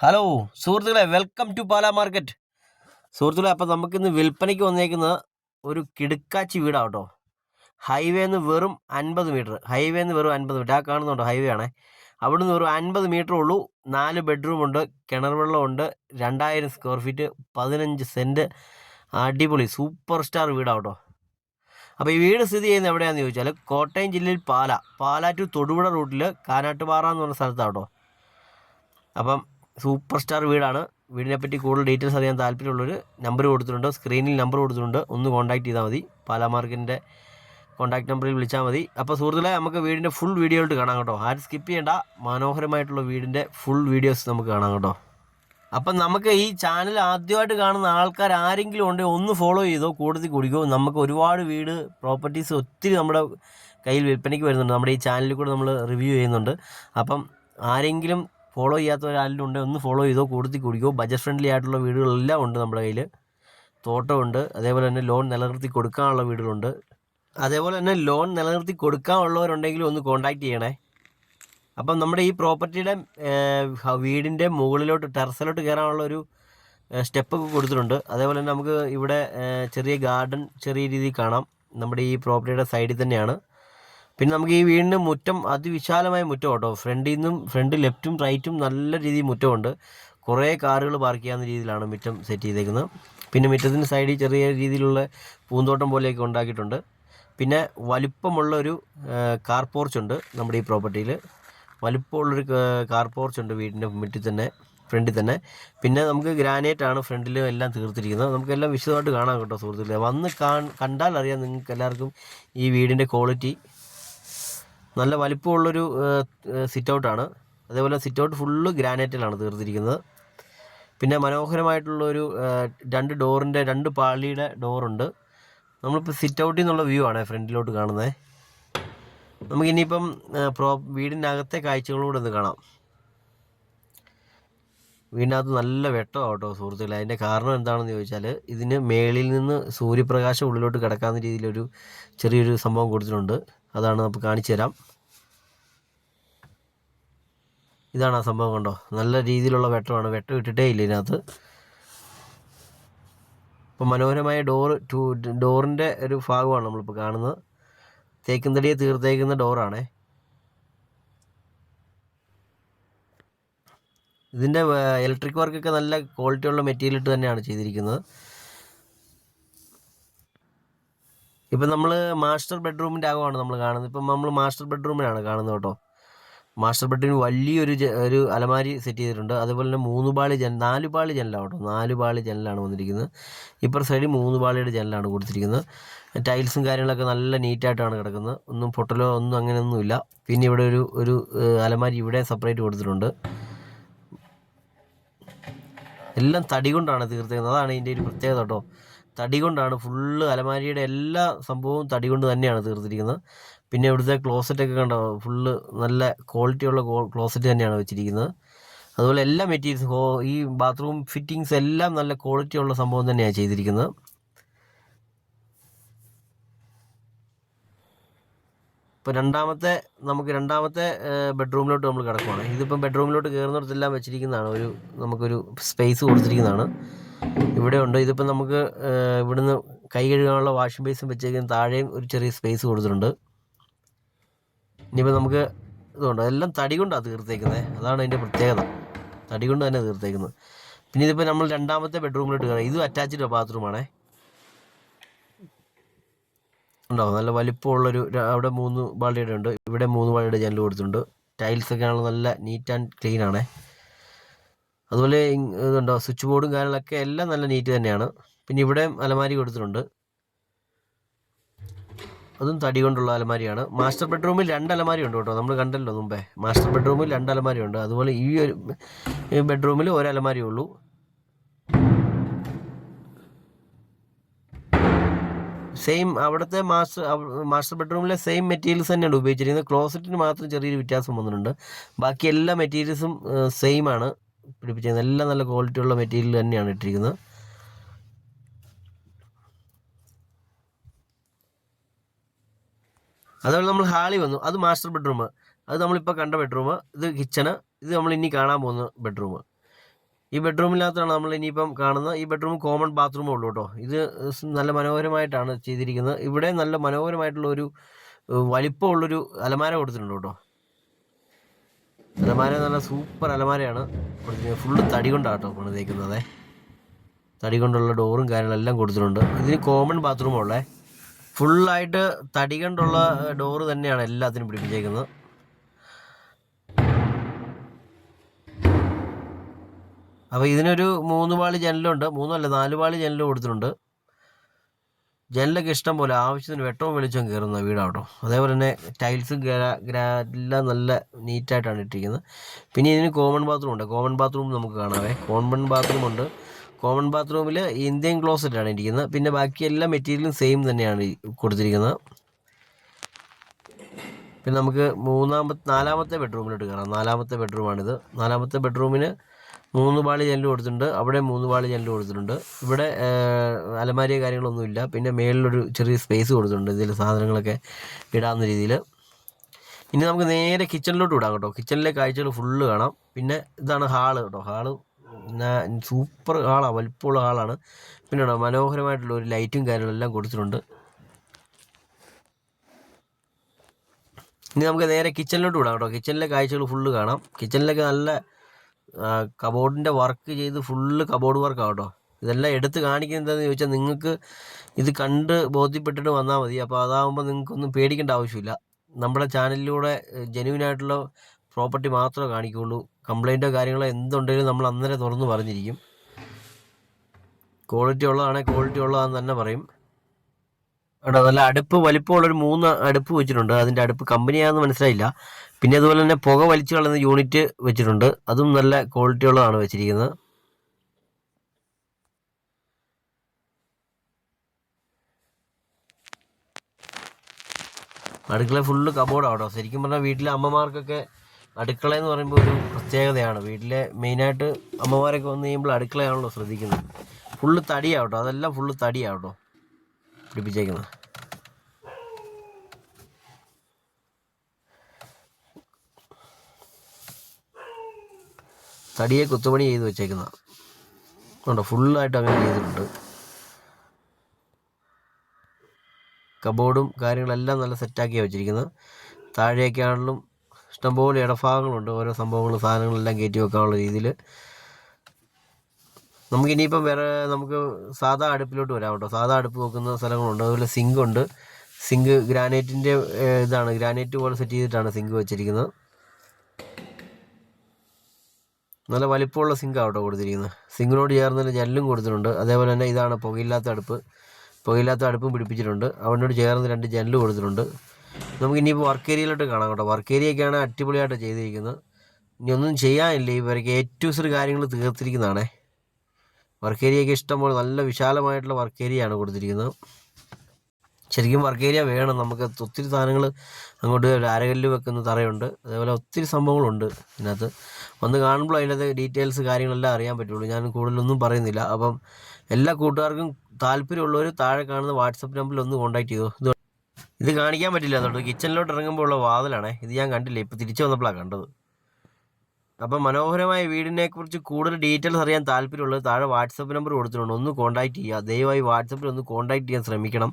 Hello സുഹൃത്തുക്കളെ welcome to Pala market സുഹൃത്തുക്കളെ അപ്പം നമുക്കിന്ന് വിൽപ്പനയ്ക്ക് വന്നേക്കുന്ന ഒരു കിടുക്കാച്ചി വീടാണ് കേട്ടോ ഹൈവേ നിന്ന് വെറും അൻപത് മീറ്റർ ഹൈവേ നിന്ന് വെറും അൻപത് മീറ്റർ ആ കാണുന്നുണ്ടോ? ഹൈവേ ആണേ. അവിടുന്ന് വെറും അൻപത് മീറ്റർ ഉള്ളൂ. നാല് ബെഡ്റൂം ഉണ്ട് കിണർ വെള്ളമുണ്ട് രണ്ടായിരം സ്ക്വയർ ഫീറ്റ് പതിനഞ്ച് സെന്റ് അടിപൊളി സൂപ്പർ സ്റ്റാർ വീടാണ് കേട്ടോ അപ്പോൾ ഈ വീട് സ്ഥിതി ചെയ്യുന്നത് എവിടെയാണെന്ന് ചോദിച്ചാൽ കോട്ടയം ജില്ലയിൽ പാല. പാല ടു തൊടുപുഴ റൂട്ടിൽ കാനാട്ടുപാറ എന്ന് പറഞ്ഞ സ്ഥലത്താണ് കേട്ടോ അപ്പം സൂപ്പർ സ്റ്റാർ വീടാണ്. വീടിനെ പറ്റി കൂടുതൽ ഡീറ്റെയിൽസ് അറിയാൻ താല്പര്യമുള്ളവർ നമ്പർ കൊടുത്തിട്ടുണ്ട്. സ്ക്രീനിൽ നമ്പർ കൊടുത്തിട്ടുണ്ട്. ഒന്ന് കോൺടാക്ട് ചെയ്താൽ മതി. പാലാമാർക്കിന്റെ കോൺടാക്ട് നമ്പറിൽ വിളിച്ചാൽ മതി. അപ്പോൾ സുഹൃത്തുക്കളെ നമുക്ക് വീടിന്റെ ഫുൾ വീഡിയോ ആയിട്ട് കാണാം കേട്ടോ. ആരും സ്കിപ്പ് ചെയ്യേണ്ട. മനോഹരമായിട്ടുള്ള വീടിന്റെ ഫുൾ വീഡിയോസ് നമുക്ക് കാണാം കേട്ടോ. അപ്പം നമുക്ക് ഈ ചാനൽ ആദ്യമായിട്ട് കാണുന്ന ആൾക്കാർ ആരെങ്കിലും ഉണ്ടെങ്കിൽ ഒന്ന് ഫോളോ ചെയ്തോ കൂടുതൽ കുടിക്കോ. നമുക്ക് ഒരുപാട് വീട് പ്രോപ്പർട്ടീസ് ഒത്തിരി നമ്മുടെ കയ്യിൽ വിൽപ്പനയ്ക്ക് വരുന്നുണ്ട്. നമ്മുടെ ഈ ചാനലിൽ കൂടെ നമ്മൾ റിവ്യൂ ചെയ്യുന്നുണ്ട്. അപ്പം ആരെങ്കിലും ഫോളോ ചെയ്യാത്ത ചെയ്യാത്തവരാരെങ്കിലും ഉണ്ട്. ഒന്ന് ഫോളോ ചെയ്തോ കൂടുതൽ കുടിക്കോ. ബജറ്റ് ഫ്രണ്ട്ലി ആയിട്ടുള്ള വീടുകളെല്ലാം ഉണ്ട് നമ്മുടെ കയ്യിൽ തോട്ടമുണ്ട് അതേപോലെ തന്നെ ലോൺ നിലനിർത്തി കൊടുക്കാനുള്ള വീടുകളുണ്ട്. അതേപോലെ തന്നെ ലോൺ നിലനിർത്തി കൊടുക്കാനുള്ളവരുണ്ടെങ്കിൽ ഒന്ന് കോൺടാക്ട് ചെയ്യണേ. അപ്പം നമ്മുടെ ഈ പ്രോപ്പർട്ടിയുടെ വീടിന്റെ മുകളിലോട്ട് ടെറസിലോട്ട് കയറാനുള്ള ഒരു സ്റ്റെപ്പ് കൊടുത്തിട്ടുണ്ട്. അതേപോലെ തന്നെ നമുക്ക് ഇവിടെ ചെറിയ ഗാർഡൻ ചെറിയ രീതിയിൽ കാണാം. നമ്മുടെ ഈ പ്രോപ്പർട്ടിയുടെ സൈഡിൽ തന്നെയാണ്. പിന്നെ നമുക്ക് ഈ വീടിന് മുറ്റം അതിവിശാലമായ മുറ്റം കേട്ടോ. ഫ്രണ്ടിൽ നിന്നും ഫ്രണ്ട് ലെഫ്റ്റും റൈറ്റും നല്ല രീതിയിൽ മുറ്റമുണ്ട്. കുറേ കാറുകൾ പാർക്ക് ചെയ്യാവുന്ന രീതിയിലാണ് മുറ്റം സെറ്റ് ചെയ്തേക്കുന്നത്. പിന്നെ മുറ്റത്തിന്റെ സൈഡിൽ ചെറിയ രീതിയിലുള്ള പൂന്തോട്ടം പോലെയൊക്കെ ഉണ്ടാക്കിയിട്ടുണ്ട്. പിന്നെ വലിപ്പമുള്ള ഒരു കാർ പോർച്ച് ഉണ്ട് നമ്മുടെ ഈ പ്രോപ്പർട്ടിയിൽ വലിപ്പമുള്ളൊരു കാർ പോർച്ച് ഉണ്ട് വീടിന്റെ മുറ്റിൽ തന്നെ ഫ്രണ്ടിൽ തന്നെ. പിന്നെ നമുക്ക് ഗ്രാനൈറ്റ് ആണ് ഫ്രണ്ടിലും എല്ലാം തീർത്തിരിക്കുന്നത്. നമുക്കെല്ലാം വിശദമായിട്ട് കാണാം കേട്ടോ സുഹൃത്തുക്കളെ. വന്ന് കാൺ കണ്ടാൽ അറിയാം നിങ്ങൾക്ക് എല്ലാവർക്കും ഈ വീടിന്റെ ക്വാളിറ്റി നല്ല വലിപ്പമുള്ളൊരു സിറ്റ് ഔട്ടാണ് അതേപോലെ സിറ്റ് ഔട്ട് ഫുള്ള് ഗ്രാനൈറ്റിലാണ് തീർത്തിരിക്കുന്നത്. പിന്നെ മനോഹരമായിട്ടുള്ളൊരു രണ്ട് ഡോറിന്റെ രണ്ട് പാളിയുടെ ഡോറുണ്ട്. നമ്മളിപ്പോൾ സിറ്റ് ഔട്ടിൽ നിന്നുള്ള വ്യൂ ആണ് ഫ്രണ്ടിലോട്ട് കാണുന്നത് നമുക്കിനിയിപ്പം പ്രോ വീടിനകത്തെ കാഴ്ചകളൂടെ ഒന്ന് കാണാം. വീടിനകത്ത് നല്ല വെട്ടമാണ് കേട്ടോ സുഹൃത്തുക്കളെ. അതിന്റെ കാരണം എന്താണെന്ന് ചോദിച്ചാൽ ഇതിന് മേളിൽ നിന്ന് സൂര്യപ്രകാശം ഉള്ളിലോട്ട് കിടക്കാവുന്ന രീതിയിലൊരു ചെറിയൊരു സംഭവം കൊടുത്തിട്ടുണ്ട്. അതാണ് നമുക്ക് കാണിച്ചു തരാം. ഇതാണ് ആ സംഭവം കണ്ടോ? നല്ല രീതിയിലുള്ള വെട്ടമാണ്. വെട്ടം ഇട്ടിട്ടേ ഇല്ല ഇതിനകത്ത്. ഇപ്പം മനോഹരമായ ഡോറ് ടു ഡോറിന്റെ ഒരു ഭാഗമാണ് നമ്മളിപ്പോൾ കാണുന്നത്. തേക്കുന്നടിയെ തീർത്തേക്കുന്ന ഡോറാണേ. ഇതിന്റെ ഇലക്ട്രിക് വർക്കൊക്കെ നല്ല ക്വാളിറ്റിയുള്ള മെറ്റീരിയൽ ഇട്ട് തന്നെയാണ് ചെയ്തിരിക്കുന്നത്. ഇപ്പം നമ്മൾ മാസ്റ്റർ ബെഡ്റൂമിന്റെ അകമാണ് നമ്മൾ കാണുന്നത്. ഇപ്പം നമ്മൾ മാസ്റ്റർ ബെഡ്റൂമിലാണ് കാണുന്നത് കേട്ടോ. മാസ്റ്റർ ബെഡ്റൂമിന് വലിയൊരു ഒരു അലമാരി സെറ്റ് ചെയ്തിട്ടുണ്ട്. അതുപോലെ തന്നെ മൂന്ന് പാളി ജനൽ നാല് പാളി ജനലാണ് കേട്ടോ. നാല് പാളി ജനലാണ് വന്നിരിക്കുന്നത്. ഇപ്പുറ സൈഡിൽ മൂന്ന് പാളിയുടെ ജനലാണ് കൊടുത്തിരിക്കുന്നത്. ടൈൽസും കാര്യങ്ങളൊക്കെ നല്ല നീറ്റായിട്ടാണ് കിടക്കുന്നത്. ഒന്നും പൊട്ടലോ ഒന്നും അങ്ങനെയൊന്നുമില്ല പിന്നെ ഇവിടെ ഒരു ഒരു അലമാരി ഇവിടെ സെപ്പറേറ്റ് കൊടുത്തിട്ടുണ്ട്. എല്ലാം തടി കൊണ്ടാണ് തീർത്തേക്കുന്നത്. അതാണ് ഇതിന്റെ ഒരു പ്രത്യേകത കേട്ടോ. തടി കൊണ്ടാണ് ഫുള്ള് അലമാരിയുടെ എല്ലാ സംഭവവും തടി കൊണ്ട് തന്നെയാണ് തീർത്തിരിക്കുന്നത്. പിന്നെ ഇവിടുത്തെ ക്ലോസറ്റൊക്കെ കണ്ടോ? ഫുള്ള് നല്ല ക്വാളിറ്റി ഉള്ള ക്ലോസറ്റ് തന്നെയാണ് വെച്ചിരിക്കുന്നത്. അതുപോലെ എല്ലാ മെറ്റീരിയൽസും ഈ ബാത്റൂം ഫിറ്റിങ്സ് എല്ലാം നല്ല ക്വാളിറ്റി ഉള്ള സംഭവം തന്നെയാണ് ചെയ്തിരിക്കുന്നത്. ഇപ്പോൾ രണ്ടാമത്തെ നമുക്ക് രണ്ടാമത്തെ ബെഡ്റൂമിലോട്ട് നമ്മൾ കിടക്കുവാണ്. ഇതിപ്പം ബെഡ്റൂമിലോട്ട് കയറുന്നിടത്തെല്ലാം വെച്ചിരിക്കുന്നതാണ് ഒരു നമുക്കൊരു സ്പേസ് കൊടുത്തിരിക്കുന്നതാണ്. ഇവിടെ ഉണ്ട്. ഇതിപ്പോൾ നമുക്ക് ഇവിടുന്ന് കൈ കഴുകാനുള്ള വാഷിംഗ് ബേസും വെച്ചേക്കുന്ന താഴെയും ഒരു ചെറിയ സ്പേസ് കൊടുത്തിട്ടുണ്ട്. ഇനിയിപ്പോൾ നമുക്ക് ഇതുണ്ട്. എല്ലാം തടി കൊണ്ടാണ് തീർത്തേക്കുന്നത് അതാണ് അതിന്റെ പ്രത്യേകത. തടി കൊണ്ട് തന്നെ തീർത്തേക്കുന്നത്. പിന്നെ ഇതിപ്പോൾ നമ്മൾ രണ്ടാമത്തെ ബെഡ്റൂമിലോട്ട് കയറാം ഇതും അറ്റാച്ച്ഡ് ബാത്റൂമാണേ ഉണ്ടാവും നല്ല വലിപ്പമുള്ളൊരു അവിടെ മൂന്ന് ബാളിയുടെ ഉണ്ട് ഇവിടെ മൂന്ന് ബാളിയുടെ ജനൽ കൊടുത്തിട്ടുണ്ട്. ടൈൽസ് ഒക്കെ ആണെങ്കിൽ നല്ല നീറ്റ് ആൻഡ് ക്ലീൻ ആണേ. അതുപോലെ ഇതുണ്ടോ സ്വിച്ച് ബോർഡും കാര്യങ്ങളൊക്കെ എല്ലാം നല്ല നീറ്റ് തന്നെയാണ്. പിന്നെ ഇവിടെ അലമാരി കൊടുത്തിട്ടുണ്ട്. അതും തടി കൊണ്ടുള്ള അലമാരിയാണ്. മാസ്റ്റർ ബെഡ്റൂമിൽ രണ്ട് അലമാരി ഉണ്ട് കേട്ടോ. നമ്മൾ കണ്ടല്ലോ മുമ്പേ. മാസ്റ്റർ ബെഡ്റൂമിൽ രണ്ട് അലമാരി ഉണ്ട്. അതുപോലെ ഈ ഒരു ബെഡ്റൂമിൽ ഒരു അലമാരിയേ ഉള്ളൂ. സെയിം അവിടുത്തെ മാസ്റ്റർ മാസ്റ്റർ ബെഡ്റൂമിലെ സെയിം മെറ്റീരിയൽസ് തന്നെയാണ് ഉപയോഗിച്ചിരിക്കുന്നത്. ക്ലോസറ്റിന് മാത്രം ചെറിയൊരു വ്യത്യാസം വന്നിട്ടുണ്ട്. ബാക്കി എല്ലാ മെറ്റീരിയൽസും സെയിം ആണ്. പിടിപ്പിച്ചിരിക്കുന്നത് എല്ലാം നല്ല ക്വാളിറ്റി ഉള്ള മെറ്റീരിയൽ തന്നെയാണ് ഇട്ടിരിക്കുന്നത്. അതുപോലെ നമ്മൾ ഹാളി വന്നു. അത് മാസ്റ്റർ ബെഡ്റൂം. അത് നമ്മളിപ്പോൾ കണ്ട ബെഡ്റൂം. ഇത് കിച്ചണ്. ഇത് നമ്മൾ ഇനി കാണാൻ പോകുന്ന ബെഡ്റൂം. ഈ ബെഡ്റൂമിനകത്താണ് നമ്മൾ ഇനിയിപ്പം കാണുന്നത് ഈ ബെഡ്റൂം കോമൺ ബാത്റൂമേ ഉള്ളൂ കേട്ടോ. ഇത് നല്ല മനോഹരമായിട്ടാണ് ചെയ്തിരിക്കുന്നത്. ഇവിടെ നല്ല മനോഹരമായിട്ടുള്ള ഒരു വലിപ്പമുള്ളൊരു അലമാര കൊടുത്തിട്ടുണ്ട് കേട്ടോ. അലമാര നല്ല സൂപ്പർ അലമാരയാണ്. കൊടുത്തിരിക്കുന്നത് ഫുള്ള് തടി കൊണ്ടാണ് കേട്ടോ പണിതേക്കുന്നത് തടി കൊണ്ടുള്ള ഡോറും കാര്യങ്ങളെല്ലാം കൊടുത്തിട്ടുണ്ട്. ഇതിന് കോമൺ ബാത്റൂം ഉള്ളത് ഫുള്ളായിട്ട് തടി കൊണ്ടുള്ള ഡോറ് തന്നെയാണ് എല്ലാത്തിനും പിടിപ്പിച്ചേക്കുന്നത്. അപ്പോൾ ഇതിനൊരു മൂന്ന് പാളി ജനലുണ്ട്. മൂന്നല്ല നാല് പാളി ജനൽ കൊടുത്തിട്ടുണ്ട്. ജനലൊക്കെ ഇഷ്ടം പോലെ ആവശ്യത്തിന് വെട്ടവും വെളിച്ചവും കയറുന്ന വീടാണ് കേട്ടോ അതേപോലെ തന്നെ ടൈൽസും എല്ലാം നല്ല നീറ്റായിട്ടാണ് ഇട്ടിരിക്കുന്നത്. പിന്നെ ഇതിന് കോമൺ ബാത്റൂം ഉണ്ട്. കോമൺ ബാത്റൂം നമുക്ക് കാണാവേ. കോമൺ ബാത്റൂം ഉണ്ട്. കോമൺ ബാത്റൂമിൽ ഇന്ത്യൻ ക്ലോസറ്റാണ് ഇരിക്കുന്നത്. പിന്നെ ബാക്കി എല്ലാ മെറ്റീരിയലും സെയിം തന്നെയാണ് കൊടുത്തിരിക്കുന്നത്. പിന്നെ നമുക്ക് മൂന്നാമത്തെ നാലാമത്തെ ബെഡ്റൂമിലോട്ട് കയറാം. നാലാമത്തെ ബെഡ്റൂമാണിത് നാലാമത്തെ ബെഡ്റൂമിന് മൂന്ന് പാളി ജനൽ കൊടുത്തിട്ടുണ്ട്. അവിടെ മൂന്ന് പാളി ജനൽ കൊടുത്തിട്ടുണ്ട്. ഇവിടെ അലമാരിയോ കാര്യങ്ങളൊന്നുമില്ല പിന്നെ മേളിലൊരു ചെറിയ സ്പേസ് കൊടുത്തിട്ടുണ്ട് ഇതിൽ സാധനങ്ങളൊക്കെ ഇടാവുന്ന രീതിയിൽ. ഇനി നമുക്ക് നേരെ കിച്ചണിലോട്ട് വിടാം കേട്ടോ. കിച്ചണിലെ കാഴ്ചകൾ ഫുള്ള് കാണാം. പിന്നെ ഇതാണ് ഹാൾ കേട്ടോ. ഹാൾ സൂപ്പർ ഹാളാണ് വലിപ്പമുള്ള ഹാളാണ് പിന്നെ മനോഹരമായിട്ടുള്ള ഒരു ലൈറ്റും കാര്യങ്ങളെല്ലാം കൊടുത്തിട്ടുണ്ട്. ഇനി നമുക്ക് നേരെ കിച്ചണിലോട്ട് വിടാം കേട്ടോ. കിച്ചണിലെ കാഴ്ചകൾ ഫുള്ള് കാണാം. കിച്ചണിലൊക്കെ നല്ല കബോർഡിന്റെ വർക്ക് ചെയ്ത് ഫുള്ള് കബോർഡ് വർക്ക് കേട്ടോ. ഇതെല്ലാം എടുത്ത് കാണിക്കുന്നത് എന്താണെന്ന് ചോദിച്ചാൽ നിങ്ങൾക്ക് ഇത് കണ്ട് ബോധ്യപ്പെട്ടിട്ട് വന്നാൽ മതി. അപ്പോൾ അതാകുമ്പോൾ നിങ്ങൾക്കൊന്നും പേടിക്കേണ്ട ആവശ്യമില്ല. നമ്മുടെ ചാനലിലൂടെ ജെന്യൂനായിട്ടുള്ള പ്രോപ്പർട്ടി മാത്രമേ കാണിക്കുകയുള്ളൂ കംപ്ലൈന്റോ കാര്യങ്ങളോ എന്തുണ്ടെങ്കിലും നമ്മൾ അന്നേരം തുറന്ന് പറഞ്ഞിരിക്കും. ക്വാളിറ്റി ഉള്ളതാണെങ്കിൽ ക്വാളിറ്റി ഉള്ളതാണെന്ന് തന്നെ പറയും. അവിടെ നല്ല അടുപ്പ് വലിപ്പമുള്ളൊരു മൂന്ന് അടുപ്പ് വെച്ചിട്ടുണ്ട്. അതിന്റെ അടുപ്പ് കമ്പനിയാണെന്ന് മനസ്സിലായില്ല. പിന്നെ അതുപോലെ തന്നെ പുക വലിച്ചു കളയുന്ന യൂണിറ്റ് വെച്ചിട്ടുണ്ട്. അതും നല്ല ക്വാളിറ്റി ഉള്ളതാണ് വെച്ചിരിക്കുന്നത്. അടുക്കള ഫുള്ള് കബോർഡ് ആട്ടോ. ശരിക്കും പറഞ്ഞാൽ വീട്ടിലെ അമ്മമാർക്കൊക്കെ അടുക്കള എന്ന് പറയുമ്പോൾ ഒരു പ്രത്യേകതയാണ്. വീട്ടിലെ മെയിനായിട്ട് അമ്മമാരൊക്കെ വന്നു കഴിയുമ്പോൾ അടുക്കളയാണല്ലോ ശ്രദ്ധിക്കുന്നത്. ഫുള്ള് തടിയാവട്ടോ അതെല്ലാം ഫുള്ള് തടിയാവട്ടോ പിടിപ്പിച്ചേക്കുന്നത്. തടിയെ കുത്തുപണി ചെയ്ത് വെച്ചേക്കുന്ന. ഉണ്ടോ ഫുള്ളായിട്ട് അങ്ങനെ ചെയ്തിട്ടുണ്ട്. കബോർഡും കാര്യങ്ങളെല്ലാം നല്ല സെറ്റാക്കിയാണ് വെച്ചിരിക്കുന്നത്. താഴെയൊക്കെ ആണെങ്കിലും ഇഷ്ടംപോലെ ഇടഭാഗങ്ങളുണ്ട്. ഓരോ സംഭവങ്ങളും സാധനങ്ങളെല്ലാം കയറ്റി വെക്കാനുള്ള രീതിയിൽ നമുക്ക് ഇനിയിപ്പം വേറെ നമുക്ക് സാധാ അടുപ്പിലോട്ട് വരാം കേട്ടോ. സാധാ അടുപ്പ് വെക്കുന്ന സ്ഥലങ്ങളുണ്ട്. അതുപോലെ സിങ്ക് ഉണ്ട്. സിങ്ക് ഗ്രാനൈറ്റിന്റെ ഇതാണ്. ഗ്രാനൈറ്റ് പോലെ സെറ്റ് ചെയ്തിട്ടാണ് സിങ്ക് വെച്ചിരിക്കുന്നത്. നല്ല വലിപ്പമുള്ള സിങ്കാണ് കേട്ടോ കൊടുത്തിരിക്കുന്നത്. സിങ്കിനോട് ചേർന്ന് തന്നെ ജനലും കൊടുത്തിട്ടുണ്ട്. അതേപോലെ തന്നെ ഇതാണ് പുകയില്ലാത്ത അടുപ്പ്. പുകയില്ലാത്ത അടുപ്പും പിടിപ്പിച്ചിട്ടുണ്ട്. അവനോട് ചേർന്ന് രണ്ട് ജനൽ കൊടുത്തിട്ടുണ്ട്. നമുക്ക് ഇനിയിപ്പോൾ വർക്ക് ഏരിയയിലോട്ട് കാണാം കേട്ടോ. വർക്ക് ഏരിയയൊക്കെയാണ് അടിപൊളിയായിട്ട് ചെയ്തിരിക്കുന്നത്. ഇനി ഒന്നും ചെയ്യാനില്ല. ഇവർക്ക് എ ടു കാര്യങ്ങൾ തീർത്തിരിക്കുന്നതാണേ. വർക്ക് ഏരിയയൊക്കെ ഇഷ്ടംപോലെ നല്ല വിശാലമായിട്ടുള്ള വർക്ക് ഏരിയയാണ് കൊടുത്തിരിക്കുന്നത്. ശരിക്കും വർക്ക് ഏരിയ വേണം. നമുക്ക് ഒത്തിരി സാധനങ്ങൾ അങ്ങോട്ട് അരകല്ല് വെക്കുന്ന തറയുണ്ട്. അതേപോലെ ഒത്തിരി സംഭവങ്ങളുണ്ട് ഇതിനകത്ത്. വന്ന് കാണുമ്പോൾ അതിന്റെ ഡീറ്റെയിൽസ് കാര്യങ്ങളെല്ലാം അറിയാൻ പറ്റുള്ളൂ. ഞാൻ കൂടുതലൊന്നും പറയുന്നില്ല. അപ്പം എല്ലാ കൂട്ടുകാർക്കും താല്പര്യമുള്ളവർ താഴെ കാണുന്ന വാട്സപ്പ് നമ്പറിൽ ഒന്ന് കോൺടാക്ട് ചെയ്തു. ഇത് ഇത് കാണിക്കാൻ പറ്റില്ല അതുകൊണ്ട് കിച്ചണിലോട്ട് ഇറങ്ങുമ്പോൾ ഉള്ള വാതിലാണേ. ഇത് ഞാൻ കണ്ടില്ല. ഇപ്പോൾ തിരിച്ചു വന്നപ്പോഴാണ് കണ്ടത്. അപ്പം മനോഹരമായ വീടിനെ കുറിച്ച് കൂടുതൽ ഡീറ്റെയിൽസ് അറിയാൻ താല്പര്യമുള്ളത് താഴെ വാട്സപ്പ് നമ്പർ കൊടുത്തിട്ടുണ്ട്. ഒന്ന് കോൺടാക്ട് ചെയ്യുക. ദയവായി വാട്സപ്പിൽ ഒന്ന് കോൺടാക്ട് ചെയ്യാൻ ശ്രമിക്കണം.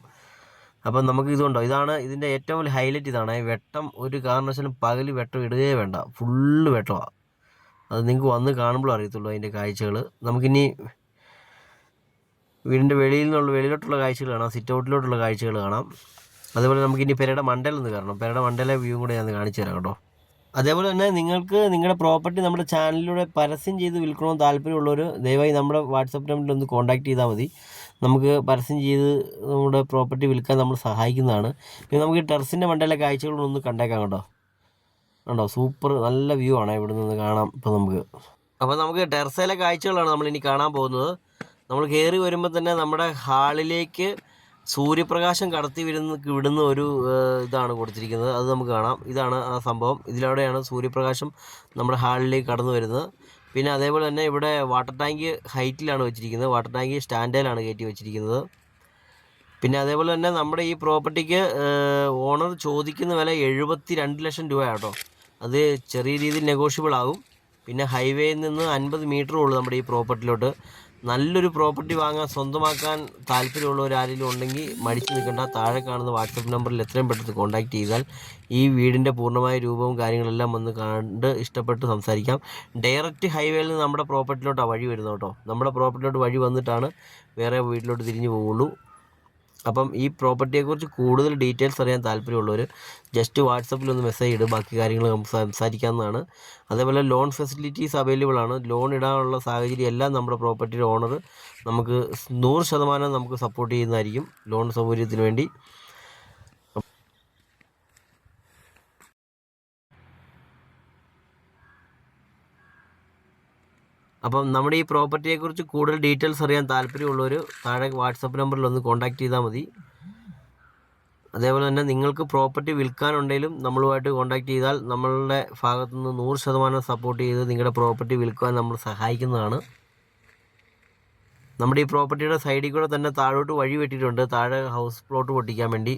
അപ്പം നമുക്ക് ഇതുണ്ടോ? ഇതാണ് ഇതിന്റെ ഏറ്റവും വലിയ ഹൈലൈറ്റ് ഇതാണ്. വെട്ടം ഒരു കാരണവശാലും പകൽ വെട്ടം ഇടുകയേ വേണ്ട. ഫുള്ള് വെട്ടമാണ് അത് നിങ്ങൾക്ക് വന്ന് കാണുമ്പോൾ അറിയത്തുള്ളൂ അതിന്റെ കാഴ്ചകൾ. നമുക്കിനി വീടിന്റെ വെളിയിൽ നിന്നുള്ള വെളിയിലോട്ടുള്ള കാഴ്ചകൾ കാണാം. സിറ്റ് ഔട്ടിലോട്ടുള്ള കാഴ്ചകൾ കാണാം. അതുപോലെ നമുക്കിനി പെരയുടെ മണ്ടയിൽ നിന്ന് കയറണം. പെരയുടെ മണ്ടയിലെ വ്യൂ കൂടെ ഞാൻ കാണിച്ചു തരാം കേട്ടോ. അതേപോലെ തന്നെ നിങ്ങൾക്ക് നിങ്ങളുടെ പ്രോപ്പർട്ടി നമ്മുടെ ചാനലിലൂടെ പരസ്യം ചെയ്ത് വിൽക്കണമെന്ന് താല്പര്യമുള്ളവർ ദയവായി നമ്മുടെ വാട്സപ്പ് നമ്പറിൽ ഒന്ന് കോൺടാക്ട് ചെയ്താൽ മതി. നമുക്ക് പരസ്യം ചെയ്ത് നമ്മുടെ പ്രോപ്പർട്ടി വിൽക്കാൻ നമ്മൾ സഹായിക്കുന്നതാണ്. പിന്നെ നമുക്ക് ടെറസിന്റെ മണ്ടയിലെ കാഴ്ചകളൊന്ന് കണ്ടേക്കാം കേട്ടോ. കണ്ടോ? സൂപ്പർ നല്ല വ്യൂ ആണ് ഇവിടെ നിന്ന് കാണാം ഇപ്പോൾ നമുക്ക്. അപ്പോൾ നമുക്ക് ടെറസിലെ കാഴ്ചകളാണ് നമ്മൾ ഇനി കാണാൻ പോകുന്നത്. നമ്മൾ കയറി വരുമ്പോൾ തന്നെ നമ്മുടെ ഹാളിലേക്ക് സൂര്യപ്രകാശം കടത്തി വിടുന്ന വിടുന്ന ഒരു ഇതാണ് കൊടുത്തിരിക്കുന്നത്. അത് നമുക്ക് കാണാം. ഇതാണ് ആ സംഭവം. ഇതിലൂടെയാണ് സൂര്യപ്രകാശം നമ്മുടെ ഹാളിലേക്ക് കടന്നു വരുന്നത്. പിന്നെ അതേപോലെ തന്നെ ഇവിടെ വാട്ടർ ടാങ്ക് ഹൈറ്റിലാണ് വെച്ചിരിക്കുന്നത്. വാട്ടർ ടാങ്ക് സ്റ്റാൻഡേലാണ് കയറ്റി വെച്ചിരിക്കുന്നത്. പിന്നെ അതേപോലെ തന്നെ നമ്മുടെ ഈ പ്രോപ്പർട്ടിക്ക് ഓണർ ചോദിക്കുന്ന വില എഴുപത്തി രണ്ട് ലക്ഷം രൂപയാട്ടോ. അത് ചെറിയ രീതിയിൽ നെഗോഷ്യബിൾ ആകും. പിന്നെ ഹൈവേയിൽ നിന്ന് അൻപത് മീറ്റർ ഉള്ളൂ നമ്മുടെ ഈ പ്രോപ്പർട്ടിയിലോട്ട് നല്ലൊരു പ്രോപ്പർട്ടി വാങ്ങാൻ സ്വന്തമാക്കാൻ താല്പര്യമുള്ളവർ ആരെങ്കിലും ഉണ്ടെങ്കിൽ മടിച്ചു നിൽക്കേണ്ട. താഴെ കാണുന്ന വാട്സപ്പ് നമ്പറിൽ എത്രയും പെട്ടെന്ന് കോൺടാക്റ്റ് ചെയ്താൽ ഈ വീടിന്റെ പൂർണമായ രൂപവും കാര്യങ്ങളെല്ലാം ഒന്ന് കണ്ട് ഇഷ്ടപ്പെട്ട് സംസാരിക്കാം. ഡയറക്റ്റ് ഹൈവേയിൽ നിന്ന് നമ്മുടെ പ്രോപ്പർട്ടിയിലോട്ടാണ് വഴി വരുന്നത് കേട്ടോ. നമ്മുടെ പ്രോപ്പർട്ടിയിലോട്ട് വഴി വന്നിട്ടാണ് വേറെ വീട്ടിലോട്ട് തിരിഞ്ഞു പോവുള്ളൂ. അപ്പം ഈ പ്രോപ്പർട്ടിയെക്കുറിച്ച് കൂടുതൽ ഡീറ്റെയിൽസ് അറിയാൻ താല്പര്യമുള്ളവർ ജസ്റ്റ് വാട്സപ്പിൽ ഒന്ന് മെസ്സേജ് ഇടും ബാക്കി കാര്യങ്ങൾ സംസാരിക്കാവുന്നതാണ്. അതേപോലെ ലോൺ ഫെസിലിറ്റീസ് അവൈലബിൾ ആണ്. ലോൺ ഇടാനുള്ള സാഹചര്യം എല്ലാം നമ്മുടെ പ്രോപ്പർട്ടിയുടെ ഓണർ നമുക്ക് നൂറ് ശതമാനം നമുക്ക് സപ്പോർട്ട് ചെയ്യുന്നതായിരിക്കും ലോൺ സൗകര്യത്തിന് വേണ്ടി. അപ്പം നമ്മുടെ ഈ പ്രോപ്പർട്ടിയെക്കുറിച്ച് കൂടുതൽ ഡീറ്റെയിൽസ് അറിയാൻ താല്പര്യമുള്ളവർ താഴെ വാട്സപ്പ് നമ്പറിൽ ഒന്ന് കോൺടാക്റ്റ് ചെയ്താൽ മതി. അതേപോലെ തന്നെ നിങ്ങൾക്ക് പ്രോപ്പർട്ടി വിൽക്കാനുണ്ടെങ്കിലും നമ്മളുമായിട്ട് കോൺടാക്ട് ചെയ്താൽ നമ്മളുടെ ഭാഗത്തു നിന്ന് നൂറ് ശതമാനം സപ്പോർട്ട് ചെയ്ത് നിങ്ങളുടെ പ്രോപ്പർട്ടി വിൽക്കാൻ നമ്മൾ സഹായിക്കുന്നതാണ്. നമ്മുടെ ഈ പ്രോപ്പർട്ടിയുടെ സൈഡിൽ കൂടെ തന്നെ താഴോട്ട് വഴി വെട്ടിയിട്ടുണ്ട്. താഴെ ഹൗസ് പ്ലോട്ട് പൊട്ടിക്കാൻ വേണ്ടി.